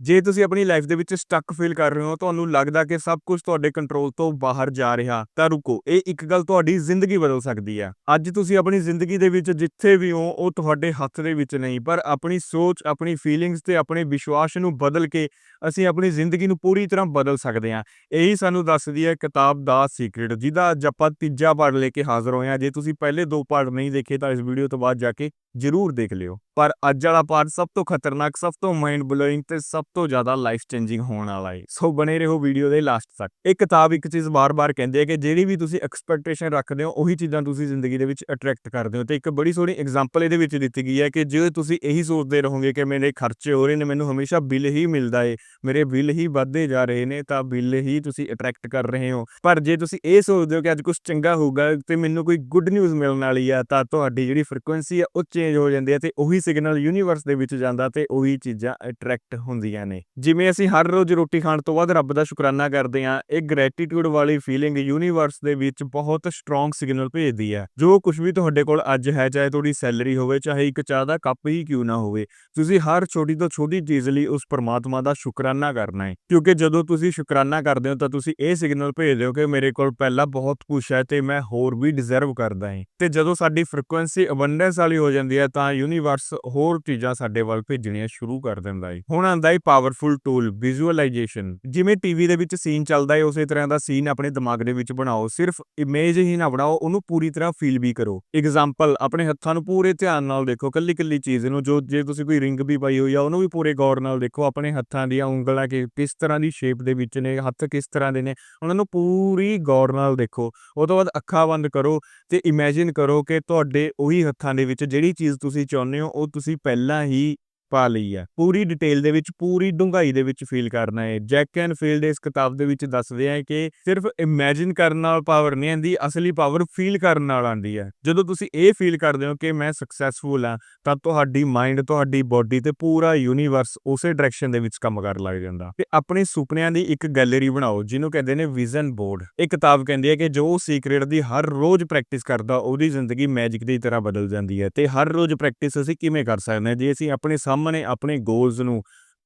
ਜੇ ਤੁਸੀਂ ਆਪਣੀ ਲਾਈਫ ਦੇ ਵਿੱਚ ਸਟਕ ਫੀਲ ਕਰ ਰਹੇ ਹੋ, ਤੁਹਾਨੂੰ ਲੱਗਦਾ ਕਿ ਸਭ ਕੁਝ ਤੁਹਾਡੇ ਕੰਟਰੋਲ ਤੋਂ ਬਾਹਰ ਜਾ ਰਿਹਾ, ਤਾਂ ਰੁਕੋ। ਇਹ ਇੱਕ ਗੱਲ ਤੁਹਾਡੀ ਜ਼ਿੰਦਗੀ ਬਦਲ ਸਕਦੀ ਹੈ। ਅੱਜ ਤੁਸੀਂ ਆਪਣੀ ਜ਼ਿੰਦਗੀ ਦੇ ਵਿੱਚ ਜਿੱਥੇ ਵੀ ਹੋ, ਉਹ ਤੁਹਾਡੇ ਹੱਥ ਦੇ ਵਿੱਚ ਨਹੀਂ, ਪਰ ਆਪਣੀ ਸੋਚ, ਆਪਣੀ ਫੀਲਿੰਗਸ ਤੇ ਆਪਣੇ ਵਿਸ਼ਵਾਸ ਨੂੰ ਬਦਲ ਕੇ ਅਸੀਂ ਆਪਣੀ ਜ਼ਿੰਦਗੀ ਨੂੰ ਪੂਰੀ ਤਰ੍ਹਾਂ ਬਦਲ ਸਕਦੇ ਹਾਂ। ਇਹੀ ਸਾਨੂੰ ਦੱਸਦੀ ਹੈ ਕਿਤਾਬ ਦਾ ਸੀਕ੍ਰੀਟ ਜਿਹਦਾ ਅੱਜ ਆਪਾਂ ਤੀਜਾ ਪਾਠ ਲੈ ਕੇ ਹਾਜ਼ਰ ਹੋਏ ਹਾਂ। ਜੇ ਤੁਸੀਂ ਪਹਿਲੇ ਦੋ ਪਾਠ ਨਹੀਂ ਦੇਖੇ, ਤਾਂ ਇਸ ਵੀਡੀਓ ਤੋਂ ਬਾਅਦ ਜਾ ਕੇ ਜ਼ਰੂਰ ਦੇਖ ਲਿਓ। ਪਰ ਅੱਜ ਵਾਲਾ ਪਾਰਟ ਸਭ ਤੋਂ ਖਤਰਨਾਕ, ਸਭ ਤੋਂ ਮਾਈਂਡ ਬਲੋਇੰਗ ਤੇ ਸਭ ਤੋਂ ਜ਼ਿਆਦਾ ਲਾਈਫ ਚੇਂਜਿੰਗ ਹੋਣ ਵਾਲਾ ਹੈ ਸੋ ਬਣੇ ਰਹੋ ਵੀਡੀਓ ਦੇ ਲਾਸਟ ਤੱਕ। ਇਹ ਕਿਤਾਬ ਇੱਕ ਚੀਜ਼ ਬਾਰ-ਬਾਰ ਕਹਿੰਦੀ ਹੈ ਕਿ ਜਿਹੜੀ ਵੀ ਤੁਸੀਂ ਐਕਸਪੈਕਟੇਸ਼ਨ ਰੱਖਦੇ ਹੋ, ਉਹੀ ਚੀਜ਼ਾਂ ਤੁਸੀਂ ਜ਼ਿੰਦਗੀ ਦੇ ਵਿੱਚ ਅਟਰੈਕਟ ਕਰਦੇ ਹੋ। ਤੇ ਇੱਕ ਬੜੀ ਸੋਹਣੀ ਐਗਜ਼ਾਮਪਲ ਇਹਦੇ ਵਿੱਚ ਦਿੱਤੀ ਗਈ ਹੈ ਕਿ ਜੇ ਤੁਸੀਂ ਇਹੀ ਸੋਚਦੇ ਰਹੋਗੇ ਕਿ ਮੇਰੇ ਖਰਚੇ ਹੋ ਰਹੇ ਨੇ, ਮੈਨੂੰ ਹਮੇਸ਼ਾ ਬਿੱਲ ਹੀ ਮਿਲਦਾ ਏ, ਮੇਰੇ ਬਿੱਲ ਹੀ ਵੱਧਦੇ ਜਾ ਰਹੇ ਨੇ, ਤਾਂ ਬਿੱਲ ਹੀ ਤੁਸੀਂ ਅਟਰੈਕਟ ਕਰ ਰਹੇ ਹੋ। ਪਰ ਜੇ ਤੁਸੀਂ ਇਹ ਸੋਚਦੇ ਹੋ ਕਿ ਅੱਜ ਕੁਝ ਚੰਗਾ ਹੋਊਗਾ ਤੇ ਮੈਨੂੰ ਕੋਈ ਗੁੱਡ ਨਿਊਜ਼ ਮਿਲਣ ਵਾਲੀ ਆ, ਤਾਂ ਤੁਹਾਡੀ ਜਿਹੜੀ ਫ੍ਰੀਕੁਐਂਸੀ ਆ, ਉਹ ਚੇਂਜ ਹੋ ਜਾਂਦੀ ਹੈ ਤੇ ਉਹੀ ਸਿਗਨਲ ਯੂਨੀਵਰਸ ਦੇ ਵਿੱਚ ਜਾਂਦਾ ਤੇ ਉਹੀ ਚੀਜ਼ਾਂ ਅਟਰੈਕਟ ਹੁੰਦੀਆਂ ਨੇ। ਜਿਵੇਂ ਅਸੀਂ ਹਰ ਰੋਜ਼ ਰੋਟੀ ਖਾਣ ਤੋਂ ਬਾਅਦ ਰੱਬ ਦਾ ਸ਼ੁਕਰਾਨਾ ਕਰਦੇ ਹਾਂ, ਇਹ ਗ੍ਰੈਟੀਟਿਊਡ ਵਾਲੀ ਫੀਲਿੰਗ ਯੂਨੀਵਰਸ ਦੇ ਵਿੱਚ ਬਹੁਤ ਸਟਰੋਂਗ ਸਿਗਨਲ ਭੇਜਦੀ ਹੈ। ਜੋ ਕੁਝ ਵੀ ਤੁਹਾਡੇ ਕੋਲ ਅੱਜ ਹੈ, ਚਾਹੇ ਤੁਹਾਡੀ ਸੈਲਰੀ ਹੋਵੇ, ਚਾਹੇ ਇੱਕ ਚਾਹ ਦਾ ਕੱਪ ਹੀ ਕਿਉਂ ਨਾ ਹੋਵੇ, ਤੁਸੀਂ ਹਰ ਛੋਟੀ ਤੋਂ ਛੋਟੀ ਚੀਜ਼ ਲਈ ਉਸ ਪਰਮਾਤਮਾ ਦਾ ਸ਼ੁਕਰਾਨਾ ਕਰਨਾ ਹੈ। ਕਿਉਂਕਿ ਜਦੋਂ ਤੁਸੀਂ ਸ਼ੁਕਰਾਨਾ ਕਰਦੇ ਹੋ, ਤਾਂ ਤੁਸੀਂ ਇਹ ਸਿਗਨਲ ਭੇਜਦੇ ਹੋ ਕਿ ਮੇਰੇ ਕੋਲ ਪਹਿਲਾਂ ਬਹੁਤ ਕੁਝ ਹੈ ਤੇ ਮੈਂ ਹੋਰ ਵੀ ਡਿਜ਼ਰਵ ਕਰਦਾ ਹਾਂ। ਤੇ ਜਦੋਂ ਸਾਡੀ ਫ੍ਰੀਕੁਐਂਸੀ ਅਬੰਡੈਂਸ ਵਾਲੀ ਹੋ ਜਾਂਦੀ ਹੈ ਤਾਂ ਯੂਨੀਵਰਸ ਹੋਰ ਚੀਜ਼ਾਂ ਸਾਡੇ ਵੱਲ ਭੇਜਣੀਆਂ ਸ਼ੁਰੂ ਕਰ ਦਿੰਦਾ ਹੈ ਹੁਣ ਆਂਦਾ ਹੈ ਪਾਵਰਫੁਲ ਟੂਲ ਵਿਜ਼ੂਅਲਾਈਜੇਸ਼ਨ ਜਿਵੇਂ ਟੀਵੀ ਦੇ ਵਿੱਚ ਸੀਨ ਚੱਲਦਾ ਹੈ ਉਸੇ ਤਰ੍ਹਾਂ ਦਾ ਸੀਨ ਆਪਣੇ ਦਿਮਾਗ ਦੇ ਵਿੱਚ ਬਣਾਓ। ਸਿਰਫ ਇਮੇਜ ਹੀ ਨਾ ਬਣਾਓ, ਉਹਨੂੰ ਪੂਰੀ ਤਰ੍ਹਾਂ ਫੀਲ ਵੀ ਕਰੋ। ਐਗਜ਼ਾਮਪਲ ਆਪਣੇ ਹੱਥਾਂ ਨੂੰ ਪੂਰੇ ਧਿਆਨ ਨਾਲ ਦੇਖੋ ਕੱਲੀ ਕੱਲੀ ਚੀਜ਼ ਨੂੰ, ਜੋ ਜੇ ਤੁਸੀਂ ਕੋਈ ਰਿੰਗ ਵੀ ਪਾਈ ਹੋਈ ਆ, ਉਹਨੂੰ ਵੀ ਪੂਰੇ ਗੌਰ ਨਾਲ ਦੇਖੋ। ਆਪਣੇ ਹੱਥਾਂ ਦੀਆਂ ਉਂਗਲਾਂ ਕਿ ਕਿਸ ਤਰ੍ਹਾਂ ਦੀ ਸ਼ੇਪ ਦੇ ਵਿੱਚ ਨੇ, ਹੱਥ ਕਿਸ ਤਰ੍ਹਾਂ ਦੇ ਨੇ, ਉਹਨਾਂ ਨੂੰ ਪੂਰੀ ਗੌਰ ਨਾਲ ਦੇਖੋ। ਉਹ ਤੋਂ ਬਾਅਦ ਅੱਖਾਂ ਬੰਦ ਕਰੋ ਤੇ ਇਮੇਜਿਨ ਕਰੋ ਕਿ ਤੁਹਾਡੇ ਉਹੀ ਹੱਥਾਂ ਦੇ ਵਿੱਚ ਜਿਹੜੀ ਚੀਜ਼ ਤੁਸੀਂ ਚਾਹੁੰਦੇ ਹੋ ਉਹ ਤੁਸੀਂ ਪਹਿਲਾਂ ਹੀ ਪਾ ਲਈ ਹੈ ਪੂਰੀ ਡਿਟੇਲ ਦੇ ਵਿੱਚ, ਪੂਰੀ ਡੂੰਘਾਈ ਦੇ ਵਿੱਚ ਫੀਲ ਕਰਨਾ ਹੈ ਜੈਕ ਐਂਡ ਫੀਲਡ ਇਸ ਕਿਤਾਬ ਦੇ ਵਿੱਚ ਦੱਸਦੇ ਆ ਕਿ ਸਿਰਫ ਇਮੇਜਿਨ ਕਰਨ ਨਾਲ ਪਾਵਰ ਨਹੀਂ ਆਂਦੀ ਅਸਲੀ ਪਾਵਰ ਫੀਲ ਕਰਨ ਨਾਲ ਆਂਦੀ ਹੈ ਜਦੋਂ ਤੁਸੀਂ ਇਹ ਫੀਲ ਕਰਦੇ ਹੋ ਕਿ ਮੈਂ ਸਕਸੈਸਫੁਲ ਹਾਂ ਤਾਂ ਤੁਹਾਡੀ ਮਾਈਂਡ ਤੁਹਾਡੀ ਬਾਡੀ ਤੇ ਪੂਰਾ ਯੂਨੀਵਰਸ ਉਸੇ ਡਾਇਰੈਕਸ਼ਨ ਦੇ ਵਿੱਚ ਕੰਮ ਕਰਨ ਲੱਗ ਜਾਂਦਾ। ਤੇ ਆਪਣੇ ਸੁਪਨਿਆਂ ਦੀ ਇੱਕ ਗੈਲਰੀ ਬਣਾਓ, ਜਿਹਨੂੰ ਕਹਿੰਦੇ ਨੇ ਵਿਜ਼ਨ ਬੋਰਡ ਇਹ ਕਿਤਾਬ ਕਹਿੰਦੀ ਹੈ ਕਿ ਜੋ ਸੀਕ੍ਰੀਟ ਦੀ ਹਰ ਰੋਜ਼ ਪ੍ਰੈਕਟਿਸ ਕਰਦਾ, ਉਹਦੀ ਜ਼ਿੰਦਗੀ ਮੈਜਿਕ ਦੀ ਤਰ੍ਹਾਂ ਬਦਲ ਜਾਂਦੀ ਹੈ। ਤੇ ਹਰ ਰੋਜ਼ ਪ੍ਰੈਕਟਿਸ ਅਸੀਂ ਕਿਵੇਂ ਕਰ ਸਕਦੇ ਹਾਂ? ਜੇ ਅਸੀਂ ਆਪਣੇ ਸਾਹਮਣੇ ਆਪਣੇ ਗੋਲਸ ਨੂੰ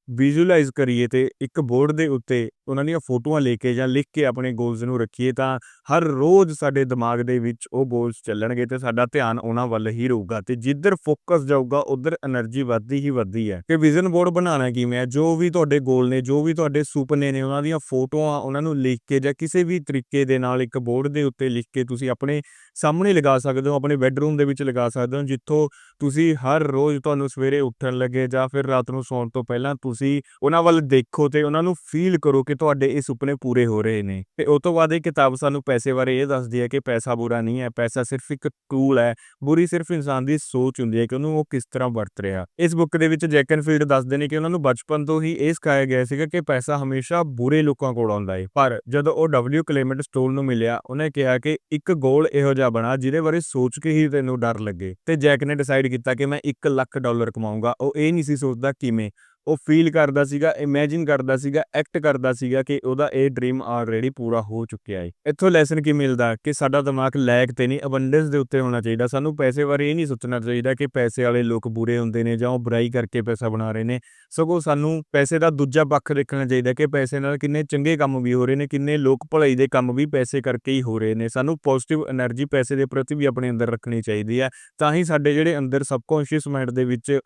ਵਿਜ਼ੂਅਲਾਈਜ਼ ਕਰੀਏ ਤੇ ਇੱਕ ਬੋਰਡ ਦੇ ਉੱਤੇ ਉਹਨਾਂ ਦੀਆਂ ਫੋਟੋਆਂ ਲੈ ਕੇ ਜਾਂ ਲਿਖ ਕੇ ਆਪਣੇ ਗੋਲਸ ਨੂੰ ਰੱਖੀਏ ਤਾਂ ਹਰ ਰੋਜ਼ ਸਾਡੇ ਦਿਮਾਗ ਦੇ ਵਿੱਚ ਉਹ ਗੋਲਸ ਚੱਲਣਗੇ ਤੇ ਸਾਡਾ ਧਿਆਨ ਉਹਨਾਂ ਵੱਲ ਹੀ ਰਹੂਗਾ ਤੇ ਜਿੱਧਰ ਫੋਕਸ ਜਾਊਗਾ, ਉਧਰ એનર્ਜੀ ਵੱਧਦੀ ਹੀ ਵੱਧਦੀ ਹੈ। ਕਿ ਵਿਜ਼ਨ ਬੋਰਡ ਬਣਾਉਣਾ ਕਿਵੇਂ ਹੈ? ਜੋ ਵੀ ਤੁਹਾਡੇ ਗੋਲ ਨੇ, ਜੋ ਵੀ ਤੁਹਾਡੇ ਸੁਪਨੇ ਨੇ, ਉਹਨਾਂ ਦੀਆਂ ਫੋਟੋਆਂ ਉਹਨਾਂ ਨੂੰ ਲਿਖ ਕੇ ਜਾਂ ਕਿਸੇ ਵੀ ਤਰੀਕੇ ਦੇ ਨਾਲ ਇੱਕ ਬੋਰਡ ਦੇ ਉੱਤੇ ਲਿਖ ਕੇ ਤੁਸੀਂ ਆਪਣੇ ਸਾਹਮਣੇ ਲਗਾ ਸਕਦੇ ਹੋ, ਆਪਣੇ ਬੈੱਡਰੂਮ ਦੇ ਵਿੱਚ ਲਗਾ ਸਕਦੇ ਹੋ, ਜਿੱਥੋਂ ਤੁਸੀਂ ਹਰ ਰੋਜ਼ ਤੁਹਾਨੂੰ ਸਵੇਰੇ ਉੱਠਣ ਲੱਗੇ ਜਾਂ ਫਿਰ ਰਾਤ ਨੂੰ ਸੌਣ ਤੋਂ ਪਹਿਲਾਂ ਤੁਸੀਂ ਉਹਨਾਂ ਵੱਲ ਦੇਖੋ ਤੇ ਉਹਨਾਂ ਨੂੰ ਫੀਲ ਕਰੋ ਕਿ ਤੁਹਾਡੇ ਇਹ ਸੁਪਨੇ ਪੂਰੇ ਹੋ ਰਹੇ ਨੇ। ਤੇ ਉਸ ਤੋਂ ਬਾਅਦ ਇਹ ਕਿਤਾਬ ਸਾਨੂੰ ਪੈਸੇ ਬਾਰੇ ਇਹ ਦੱਸਦੀ ਹੈ ਕਿ ਪੈਸਾ ਬੁਰਾ ਨਹੀਂ ਹੈ, ਪੈਸਾ ਸਿਰਫ ਇੱਕ ਟੂਲ ਹੈ, ਬੁਰੀ ਸਿਰਫ ਇਨਸਾਨ ਦੀ ਸੋਚ ਹੁੰਦੀ ਹੈ ਕਿ ਉਹਨੂੰ ਉਹ ਕਿਸ ਤਰ੍ਹਾਂ ਵਰਤ ਰਿਹਾ। ਇਸ ਬੁੱਕ ਦੇ ਵਿੱਚ ਜੈਕਨਫੀਲਡ ਦੱਸਦੇ ਨੇ ਕਿ ਉਹਨਾਂ ਨੂੰ ਬਚਪਨ ਤੋਂ ਹੀ ਇਹ ਸਿਖਾਇਆ ਗਿਆ ਸੀਗਾ ਕਿ ਪੈਸਾ ਹਮੇਸ਼ਾ ਬੁਰੇ ਲੋਕਾਂ ਕੋਲ ਆਉਂਦਾ ਹੈ ਪਰ ਜਦੋਂ ਉਹ ਡਬਲਯੂ ਕਲੇਮੈਂਟ ਸਟੋਲ ਨੂੰ ਮਿਲਿਆ, ਉਹਨੇ ਕਿਹਾ ਕਿ ਇੱਕ ਗੋਲ ਇਹੋ ਜਿਹਾ ਬਣਾ ਜਿਹਦੇ ਬਾਰੇ ਸੋਚ ਕੇ ਹੀ ਤੈਨੂੰ ਡਰ ਲੱਗੇ। ਤੇ ਜੈਕ ਨੇ ਡਿਸਾਈਡ ਕੀਤਾ ਕਿ ਮੈਂ 1 ਲੱਖ ਡਾਲਰ ਕਮਾਊਂਗਾ। ਉਹ ਇਹ ਨਹੀਂ ਸੀ ਸੋਚਦਾ ਕਿਵੇਂ। ਉਹ ਫੀਲ ਕਰਦਾ ਸੀਗਾ ਇਮੇਜਿਨ ਕਰਦਾ ਸੀਗਾ ਐਕਟ ਕਰਦਾ ਸੀਗਾ ਕਿ ਉਹਦਾ ਇਹ ਡ੍ਰੀਮ ਆਲਰੇਡੀ ਪੂਰਾ ਹੋ ਚੁੱਕਿਆ ਹੈ ਇੱਥੋਂ ਲੈਸਨ ਕੀ ਮਿਲਦਾ? ਕਿ ਸਾਡਾ ਦਿਮਾਗ ਲੈਕ ਤੇ ਨਹੀਂ ਅਬੰਡੈਂਸ ਦੇ ਉੱਤੇ ਹੋਣਾ ਚਾਹੀਦਾ। ਸਾਨੂੰ ਪੈਸੇ ਬਾਰੇ ਇਹ ਨਹੀਂ ਸੋਚਣਾ ਚਾਹੀਦਾ ਕਿ ਪੈਸੇ ਵਾਲੇ ਲੋਕ ਬੁਰੇ ਹੁੰਦੇ ਨੇ ਜਾਂ ਉਹ ਬੁਰਾਈ ਕਰਕੇ ਪੈਸਾ ਬਣਾ ਰਹੇ ਨੇ। ਸਗੋਂ ਸਾਨੂੰ ਪੈਸੇ ਦਾ ਦੂਜਾ ਪੱਖ ਦੇਖਣਾ ਚਾਹੀਦਾ ਕਿ ਪੈਸੇ ਨਾਲ ਕਿੰਨੇ ਚੰਗੇ ਕੰਮ ਵੀ ਹੋ ਰਹੇ ਨੇ, ਕਿੰਨੇ ਲੋਕ ਭਲਾਈ ਦੇ ਕੰਮ ਵੀ ਪੈਸੇ ਕਰਕੇ ਹੀ ਹੋ ਰਹੇ ਨੇ। ਸਾਨੂੰ ਪੋਜ਼ਿਟਿਵ એનર્ਜੀ ਪੈਸੇ ਦੇ ਪ੍ਰਤੀ ਵੀ ਆਪਣੇ ਅੰਦਰ ਰੱਖਣੀ ਚਾਹੀਦੀ ਹੈ। ਤਾਂ ਹੀ ਸਾਡੇ ਜਿਹੜੇ ਅੰਦਰ ਸਬਕੌਂਸ਼ੀਅਸ ਮਾਈਂਡ ਦੇ ਵਿੱਚ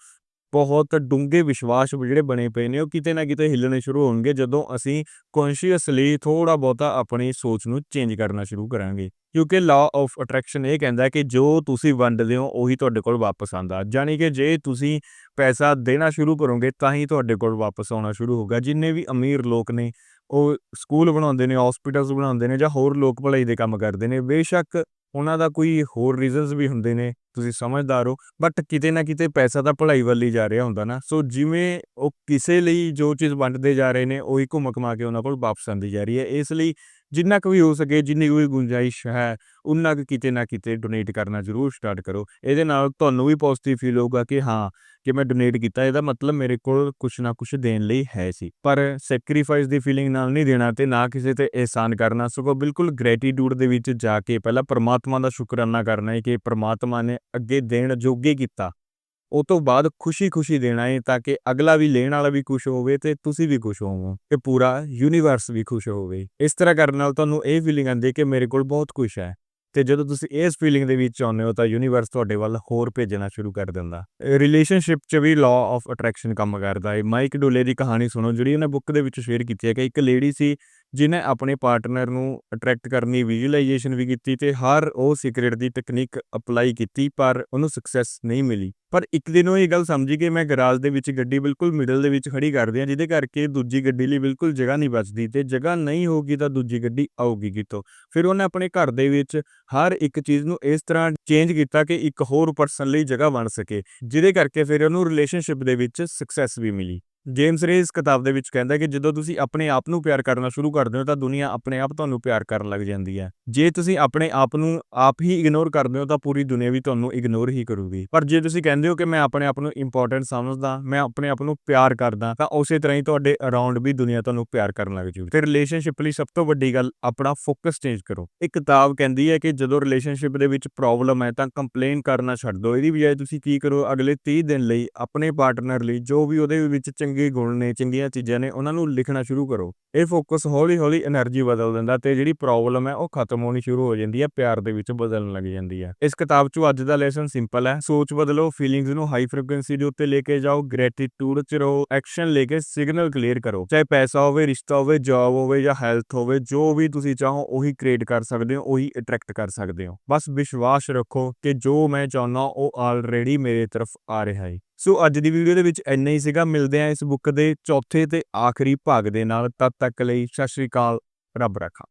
ਬਹੁਤ ਡੂੰਘੇ ਵਿਸ਼ਵਾਸ ਜਿਹੜੇ ਬਣੇ ਪਏ ਨੇ, ਉਹ ਕਿਤੇ ਨਾ ਕਿਤੇ ਹਿੱਲਣੇ ਸ਼ੁਰੂ ਹੋਣਗੇ ਜਦੋਂ ਅਸੀਂ ਕੌਨਸ਼ੀਅਸਲੀ ਥੋੜਾ ਬਹੁਤਾ ਆਪਣੀ ਸੋਚ ਨੂੰ ਚੇਂਜ ਕਰਨਾ ਸ਼ੁਰੂ ਕਰਾਂਗੇ। ਕਿਉਂਕਿ ਲਾਅ ਆਫ ਅਟਰੈਕਸ਼ਨ ਇਹ ਕਹਿੰਦਾ ਕਿ ਜੋ ਤੁਸੀਂ ਵੰਡਦੇ ਹੋ, ਉਹੀ ਤੁਹਾਡੇ ਕੋਲ ਵਾਪਸ ਆਂਦਾ ਯਾਨੀ ਕਿ ਜੇ ਤੁਸੀਂ ਪੈਸਾ ਦੇਣਾ ਸ਼ੁਰੂ ਕਰੋਗੇ, ਤਾਂ ਹੀ ਤੁਹਾਡੇ ਕੋਲ ਵਾਪਸ ਆਉਣਾ ਸ਼ੁਰੂ ਹੋਗਾ ਜਿੰਨੇ ਵੀ ਅਮੀਰ ਲੋਕ ਨੇ, ਉਹ ਸਕੂਲ ਬਣਾਉਂਦੇ ਨੇ ਹਸਪੀਟਲਸ ਬਣਾਉਂਦੇ ਨੇ ਜਾਂ ਹੋਰ ਲੋਕ ਭਲਾਈ ਦੇ ਕੰਮ ਕਰਦੇ ਨੇ, ਬੇਸ਼ੱਕ ਉਹਨਾਂ ਦਾ ਕੋਈ ਹੋਰ ਰੀਜ਼ਨਸ ਵੀ ਹੁੰਦੇ ਨੇ, ਤੁਸੀਂ ਸਮਝਦਾਰ ਹੋ ਬਟ ਕਿਤੇ ਨਾ ਕਿਤੇ ਪੈਸਾ ਤਾਂ ਭਲਾਈ ਵੱਲ ਹੀ ਜਾ ਰਿਹਾ ਹੁੰਦਾ ਨਾ। ਸੋ ਜਿਵੇਂ ਉਹ ਕਿਸੇ ਲਈ ਜੋ ਚੀਜ਼ ਵੰਡਦੇ ਜਾ ਰਹੇ ਨੇ, ਉਹੀ ਘੁੰਮ ਘਮਾ ਕੇ ਉਹਨਾਂ ਕੋਲ ਵਾਪਸ ਆਉਂਦੀ ਜਾ ਰਹੀ ਹੈ। ਇਸ ਲਈ ਜਿੰਨਾ ਕੁ ਵੀ ਹੋ ਸਕੇ, ਜਿੰਨੀ ਕੁ ਵੀ ਗੁੰਜਾਇਸ਼ ਹੈ ਉਨਾ ਕੁ ਕਿਤੇ ਨਾ ਕਿਤੇ ਡੋਨੇਟ ਕਰਨਾ ਜ਼ਰੂਰ ਸਟਾਰਟ ਕਰੋ। ਇਹਦੇ ਨਾਲ ਤੁਹਾਨੂੰ ਵੀ ਪੋਜ਼ਿਟਿਵ ਫੀਲ ਹੋਊਗਾ ਕਿ ਹਾਂ, ਕਿ ਮੈਂ ਡੋਨੇਟ ਕੀਤਾ, ਇਹਦਾ ਮਤਲਬ ਮੇਰੇ ਕੋਲ ਕੁਛ ਨਾ ਕੁਛ ਦੇਣ ਲਈ ਹੈ ਸੀ। ਪਰ ਸੈਕਰੀਫਾਈਸ ਦੀ ਫੀਲਿੰਗ ਨਾਲ ਨਹੀਂ ਦੇਣਾ ਤੇ ਨਾ ਕਿਸੇ ਤੇ ਅਹਿਸਾਨ ਕਰਨਾ, ਸਗੋਂ ਬਿਲਕੁਲ ਗ੍ਰੈਟੀਟਿਊਡ ਦੇ ਵਿੱਚ ਜਾ ਕੇ ਪਹਿਲਾਂ ਪ੍ਰਮਾਤਮਾ ਦਾ ਸ਼ੁਕਰਾਨਾ ਕਰਨਾ ਹੈ ਕਿ ਪਰਮਾਤਮਾ ਨੇ ਅੱਗੇ ਦੇਣ ਜੋਗੇ ਕੀਤਾ। ਉਹ ਤੋਂ ਬਾਅਦ ਖੁਸ਼ੀ-ਖੁਸ਼ੀ ਦੇਣਾ ਏ ਤਾਂ ਕਿ ਅਗਲਾ ਵੀ ਲੈਣ ਵਾਲਾ ਵੀ ਖੁਸ਼ ਹੋਵੇ ਤੇ ਤੁਸੀਂ ਵੀ ਖੁਸ਼ ਹੋਵੋ ਤੇ ਪੂਰਾ ਯੂਨੀਵਰਸ ਵੀ ਖੁਸ਼ ਹੋਵੇ। ਇਸ ਤਰ੍ਹਾਂ ਕਰਨ ਨਾਲ ਤੁਹਾਨੂੰ ਇਹ ਫੀਲਿੰਗ ਆਉਂਦੀ ਹੈ ਕਿ ਮੇਰੇ ਕੋਲ ਬਹੁਤ ਕੁਝ ਹੈ ਤੇ ਜਦੋਂ ਤੁਸੀਂ ਇਸ ਫੀਲਿੰਗ ਦੇ ਵਿੱਚ ਆਉਂਦੇ ਹੋ ਤਾਂ ਯੂਨੀਵਰਸ ਤੁਹਾਡੇ ਵੱਲ ਹੋਰ ਭੇਜਣਾ ਸ਼ੁਰੂ ਕਰ ਦਿੰਦਾ। ਰਿਲੇਸ਼ਨਸ਼ਿਪ 'ਚ ਵੀ ਲਾਅ ਆਫ ਅਟਰੈਕਸ਼ਨ ਕੰਮ ਕਰਦਾ ਹੈ ਮਾਈਕ ਡੋਲੇ ਦੀ ਕਹਾਣੀ ਸੁਣੋ ਜਿਹੜੀ ਉਹਨੇ ਬੁੱਕ ਦੇ ਵਿੱਚ ਸ਼ੇਅਰ ਕੀਤੀ ਹੈ ਕਿ ਇੱਕ ਲੇਡੀ ਸੀ ਜਿਨੇ ਆਪਣੇ ਪਾਰਟਨਰ ਨੂੰ ਅਟਰੈਕਟ ਕਰਨੀ ਦੀ ਵਿਜ਼ੂਅਲਾਈਜੇਸ਼ਨ ਵੀ ਕੀਤੀ ਤੇ ਹਰ ਉਹ ਸੀਕ੍ਰੇਟ ਦੀ ਟੈਕਨੀਕ ਅਪਲਾਈ ਕੀਤੀ, ਪਰ ਉਹਨੂੰ ਸਕਸੈਸ ਨਹੀਂ ਮਿਲੀ। ਪਰ ਇੱਕ ਦਿਨ ਉਹ ਇਹ ਗੱਲ ਸਮਝੀ ਕਿ ਮੈਂ ਗਰਾਜ ਦੇ ਵਿੱਚ ਗੱਡੀ ਬਿਲਕੁਲ ਮਿਡਲ ਦੇ ਵਿੱਚ ਖੜੀ ਕਰ ਦਿਆਂ ਜਿਹਦੇ ਕਰਕੇ ਦੂਜੀ ਗੱਡੀ ਲਈ ਬਿਲਕੁਲ ਜਗ੍ਹਾ ਨਹੀਂ ਬਚਦੀ ਤੇ ਜਗ੍ਹਾ ਨਹੀਂ ਹੋਊਗੀ ਤਾਂ ਦੂਜੀ ਗੱਡੀ ਆਊਗੀ ਕਿਤੋਂ ਫਿਰ ਉਹਨੇ ਆਪਣੇ ਘਰ ਦੇ ਵਿੱਚ ਹਰ ਇੱਕ ਚੀਜ਼ ਨੂੰ ਇਸ ਤਰ੍ਹਾਂ ਚੇਂਜ ਕੀਤਾ ਕਿ ਇੱਕ ਹੋਰ ਪਰਸਨ ਲਈ ਜਗ੍ਹਾ ਬਣ ਸਕੇ, ਜਿਹਦੇ ਕਰਕੇ ਫਿਰ ਉਹਨੂੰ ਰਿਲੇਸ਼ਨਸ਼ਿਪ ਦੇ ਵਿੱਚ ਸਕਸੈਸ ਵੀ ਮਿਲੀ। ਜੇਮਸ ਰੇ ਇਸ ਕਿਤਾਬ ਦੇ ਵਿੱਚ ਕਹਿੰਦਾ ਕਿ ਜਦੋਂ ਤੁਸੀਂ ਆਪਣੇ ਆਪ ਨੂੰ ਪਿਆਰ ਕਰਨਾ ਸ਼ੁਰੂ ਕਰਦੇ ਹੋ ਤਾਂ ਦੁਨੀਆ ਆਪਣੇ ਆਪ ਤੁਹਾਨੂੰ ਪਿਆਰ ਕਰਨ ਲੱਗ ਜਾਂਦੀ ਹੈ। ਜੇ ਤੁਸੀਂ ਆਪਣੇ ਆਪ ਨੂੰ ਆਪ ਹੀ ਇਗਨੋਰ ਕਰਦੇ ਹੋ ਤਾਂ ਪੂਰੀ ਦੁਨੀਆ ਵੀ ਤੁਹਾਨੂੰ ਇਗਨੋਰ ਹੀ ਕਰੂਗੀ। ਪਰ ਜੇ ਤੁਸੀਂ ਕਹਿੰਦੇ ਹੋ ਕਿ ਮੈਂ ਆਪਣੇ ਆਪ ਨੂੰ ਇੰਪੋਰਟੈਂਟ ਸਮਝਦਾ, ਮੈਂ ਆਪਣੇ ਆਪ ਨੂੰ ਪਿਆਰ ਕਰਦਾ ਤਾਂ ਉਸੇ ਤਰ੍ਹਾਂ ਹੀ ਤੁਹਾਡੇ ਅਰਾਊਂਡ ਵੀ ਦੁਨੀਆ ਤੁਹਾਨੂੰ ਪਿਆਰ ਕਰਨ ਲੱਗ ਜੂਗੀ। ਤੇ ਰਿਲੇਸ਼ਨਸ਼ਿਪ ਲਈ ਸਭ ਤੋਂ ਵੱਡੀ ਗੱਲ ਆਪਣਾ ਫੋਕਸ ਚੇਂਜ ਕਰੋ। ਇਹ ਕਿਤਾਬ ਕਹਿੰਦੀ ਹੈ ਕਿ ਜਦੋਂ ਰਿਲੇਸ਼ਨਸ਼ਿਪ ਦੇ ਵਿੱਚ ਪ੍ਰੋਬਲਮ ਹੈ ਤਾਂ ਕੰਪਲੇਨ ਕਰਨਾ ਛੱਡ ਦਿਓ। ਇਹਦੀ ਬਜਾਏ ਤੁਸੀਂ ਕੀ ਕਰੋ, ਅਗਲੇ 30 ਦਿਨ ਲਈ ਆਪਣੇ ਪਾਰਟਨਰ ਲਈ ਜੋ ਵੀ ਉਹਦੇ ਵਿੱਚ ਚੰਗੀ ਚੰਗੇ ਗੁਣ ਨੇ, ਚੰਗੀਆਂ ਚੀਜ਼ਾਂ ਨੇ, ਉਹਨਾਂ ਨੂੰ ਲਿਖਣਾ ਸ਼ੁਰੂ ਕਰੋ। ਇਹ ਫੋਕਸ ਹੌਲੀ-ਹੌਲੀ એનર્ਜੀ ਬਦਲ ਦਿੰਦਾ ਤੇ ਜਿਹੜੀ ਪ੍ਰੋਬਲਮ ਹੈ ਉਹ ਖਤਮ ਹੋਣੀ ਸ਼ੁਰੂ ਹੋ ਜਾਂਦੀ ਹੈ, ਪਿਆਰ ਦੇ ਵਿੱਚ ਬਦਲਣ ਲੱਗ ਜਾਂਦੀ ਹੈ। ਇਸ ਕਿਤਾਬ 'ਚੋਂ ਅੱਜ ਦਾ ਲੈਸਨ ਸਿੰਪਲ ਹੈ। ਸੋਚ ਬਦਲੋ ਫੀਲਿੰਗਸ ਨੂੰ ਹਾਈ ਫ੍ਰੀਕੁਐਂਸੀ ਦੇ ਉੱਤੇ ਲੈ ਕੇ ਜਾਓ ਗ੍ਰੈਟੀਟਿਊਡ 'ਚ ਰਹੋ ਐਕਸ਼ਨ ਲੈ ਕੇ ਸਿਗਨਲ ਕਲੀਅਰ ਕਰੋ। ਚਾਹੇ ਪੈਸਾ ਹੋਵੇ, ਰਿਸ਼ਤਾ ਹੋਵੇ ਜੌਬ ਹੋਵੇ ਜਾਂ ਹੈਲਥ ਹੋਵੇ, ਜੋ ਵੀ ਤੁਸੀਂ ਚਾਹੋ, ਉਹੀ ਕ੍ਰੀਏਟ ਕਰ ਸਕਦੇ ਹੋ, ਉਹੀ ਅਟਰੈਕਟ ਕਰ ਸਕਦੇ ਹੋ। ਬਸ ਵਿਸ਼ਵਾਸ ਰੱਖੋ ਕਿ ਜੋ ਮੈਂ ਚਾਹੁੰਦਾ, ਉਹ ਆਲਰੇਡੀ ਮੇਰੇ ਤਰਫ ਆ ਰਿਹਾ ਹੈ। ਸੋ ਅੱਜ ਦੀ ਵੀਡੀਓ ਦੇ ਵਿੱਚ ਇੰਨਾ ਹੀ ਸੀਗਾ। ਮਿਲਦੇ ਆ ਇਸ ਬੁੱਕ ਦੇ ਚੌਥੇ ਤੇ ਆਖਰੀ ਭਾਗ ਦੇ ਨਾਲ। ਤਦ ਤੱਕ ਲਈ ਸਤਿ ਸ਼੍ਰੀ ਅਕਾਲ। ਰੱਬ ਰੱਖਾ।